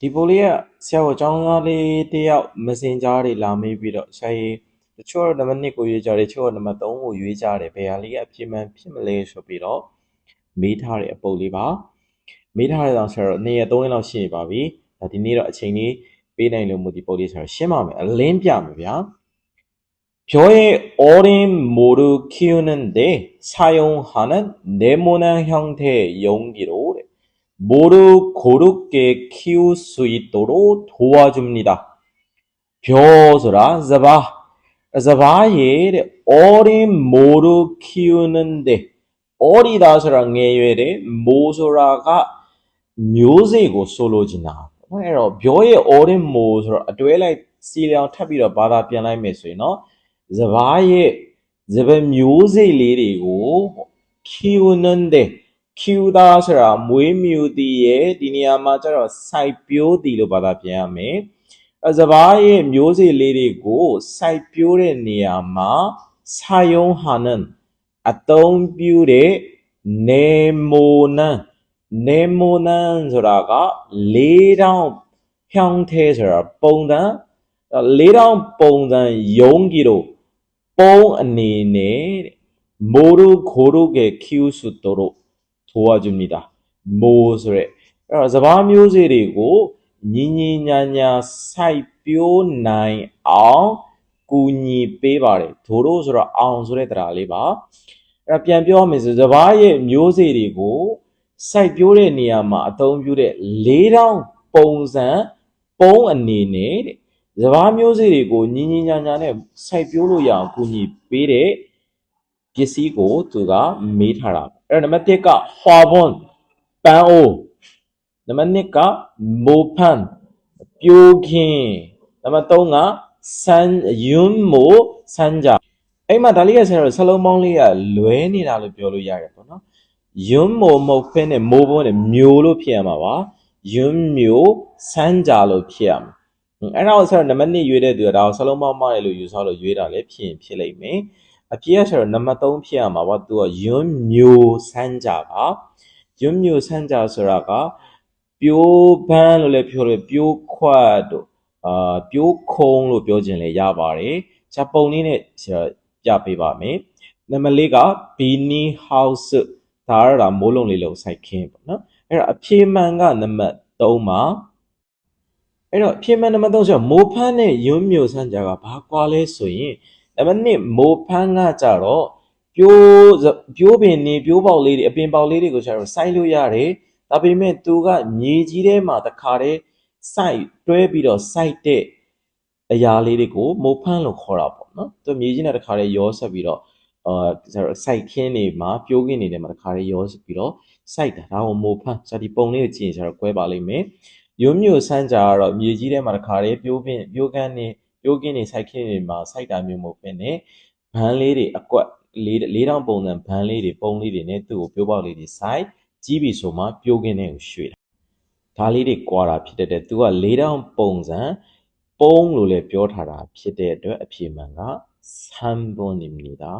ဒီပိုလေးကဆရာကိုအကြောင်းသားလေးတယောက် messenger တွေလာမေးပြီးတော့ဆရာကြီးတချို့တော့နံပါတ်2ကိုရွေးကြတယ်တချို့ကနံပါတ်3ကိုရွေးကြတယ်ဘယ်ဟာလေးကအပြည့်မှန်ဖြစ်မလဲဆိုပြီးတော့မေးထားတဲ့အပုတ်လေးပါမေးထားတဲ့အောင်ဆရာတော့2ရက်3ရက်လောက်ရှိနေပါပြီဒါဒီနေ့တော့အချိန်လေးပေးနိုင်လို့မို့ဒီပုတ်လေးဆရာရှင်းပါမယ်အလင်းပြမယ်ဗျာ 벼의 어린 모를 키우는데 사용하는 네모난 형태의 용기로 모르 고르게 키울 수 있도록 도와줍니다. 벼슬아 자바 자바의 어린 모르 키우는데 어리다서랑 예외의 모소라가 묘세고 솔로지나 အဲ့တော့ပြောရဲ့ orange 바다 변라이메스이노 자바이 자바 묘세리리고 키우는데 Q သားဆိုတာမွေးမြူသည်ရဲ့ဒီနေရာမှာကျတော့စိုက်ပျိုးသည်လို့ဘာသာပြန်ရမယ်အစဘာရဲ့မျိုးစေ့လေးတွေကိုစိုက်ပျိုးတဲ့နေရာမှာဆာယုံဟာနန်အသုံးပြုတဲ့နေမိုနန်နေမိုနန်ဆိုတာကလေးတောင်ဖြောင်းသေးဆိုတာပုံစံလေးတောင်ပုံစံယုံကြီးတို့ပုံအနေနဲ့မိုရုခိုရုကေကျူစုတို့ ရိုထိုးဝကြမြတာမိုးဆိုရက်အဲ့တော့စဘာမျိုးစေ့တွေကိုညီညီညာညာစိုက်ပျိုးနိုင်အောင်ကူညီပေးပါတယ်ဒိုရိုဆိုတော့အောင်ဆိုတဲ့တရားလေးပါအဲ့တော့ပြန်ပြောရမယ်ဆိုစဘာရဲ့မျိုးစေ့တွေကိုစိုက်ပျိုးတဲ့နေရာမှာအသုံးပြုတဲ့၄တောင်ပုံစံပုံအနေနဲ့တဲ့စဘာမျိုးစေ့တွေကိုညီညီညာညာနဲ့စိုက်ပျိုးလို့ရအောင်ကူညီပေးတဲ့ပစ္စည်းကိုသူကမေးထားတာ အဲ့တော့နံပါတ်1ကဟွာဘွန်ပန်းအိုးနံပါတ်2ကမိုဖန်ပြိုးခင်းနံပါတ်3ကဆန်ယွန်းမိုစန်ဂျာအဲ့မှာဒါလေးကဆရာတို့ဆလုံးပေါင်းလေးကလွဲနေတာလို့ပြောလို့ရတယ်ပေါ့နော်ယွန်းမိုမဟုတ်ဖဲနဲ့မိုးဘုံးနဲ့မျိုးလို့ဖြစ်ရမှာပါယွန်းမျိုးစမ်းကြလို့ဖြစ်ရမှာဟွန်းအဲ့ဒါကိုဆက်တော့နံပါတ်2ရွေးတဲ့သူကဒါကိုစလုံးပေါင်းမတယ်လို့ယူဆလို့ရွေးတာလည်းဖြစ်ရင်ဖြစ်လိမ့်မယ် အပြည့်ကဆိုတော့နံပါတ်3ဖြစ်ရမှာပါသူကယွန်းမျိုးစမ်းကြပါယွန်းမျိုးစမ်းကြဆိုတာကပြိုးပန်းလို့လည်းပြောလို့ပြိုးခွတ်တို့အာပြိုးခုံးလို့ပြောခြင်းလည်းရပါတယ်ဇာပုံလေးနဲ့ဆရာပြပေးပါမယ်နံပါတ်4က beanie house ဒါရတာမိုးလုံးလေးလုံးစိုက်ခင်းပေါ့နော်အဲ့တော့အဖြေမှန်ကနံပါတ်3ပါအဲ့တော့အဖြေမှန်နံပါတ်3ဆိုတော့မိုးဖန်းနဲ့ယွန်းမျိုးစမ်းကြကဘာကွာလဲဆိုရင် နံပါတ်1မိုးဖန်းကကြတော့ပြိုးပြိုးပင်နေပြိုးပေါက်လေးတွေအပင်ပေါက်လေးတွေကိုကျတော့စိုက်လို့ရတယ်ဒါပေမဲ့သူကမြေကြီးထဲမှာတခါတည်းစိုက်တွဲပြီးတော့စိုက်တဲ့အရာလေးတွေကိုမိုးဖန်းလို့ခေါ်တာပေါ့နော်သူမြေကြီးနဲ့တခါတည်းရောဆက်ပြီးတော့အာဆိုတော့ site ခင်းနေမှာပြိုးခင်းနေတယ်မှာတခါလေးရောပြီးတော့ site တာဒါကိုမိုဖန်းဆိုတော့ဒီပုံလေးကိုကြည့်ရင်ဆိုတော့꿰ပါလိမ့်မယ်ရုံးမျိုးစမ်းကြကတော့မြေကြီးထဲမှာတခါလေးပြိုးခင်းပြိုးခန်းနေ ပြိုးခင်းနေ site ခင်းနေမှာ site တာမျိုးမဟုတ်ဘဲနဲ့ဘန်းလေးတွေအကွက်လေးလေးတောင်ပုံစံဘန်းလေးတွေပုံလေးတွေနဲ့သူ့ကိုပြိုးပေါက်လေးတွေ site ကြီးပြီဆိုမှပြိုးခင်းတဲ့ကိုရွှေ့တာဒါလေးတွေကွာတာဖြစ်တဲ့တဲ့သူကလေးတောင်ပုံစံပုံလို့လည်းပြောထားတာဖြစ်တဲ့အတွက်အဖြေမှန်က3번입니다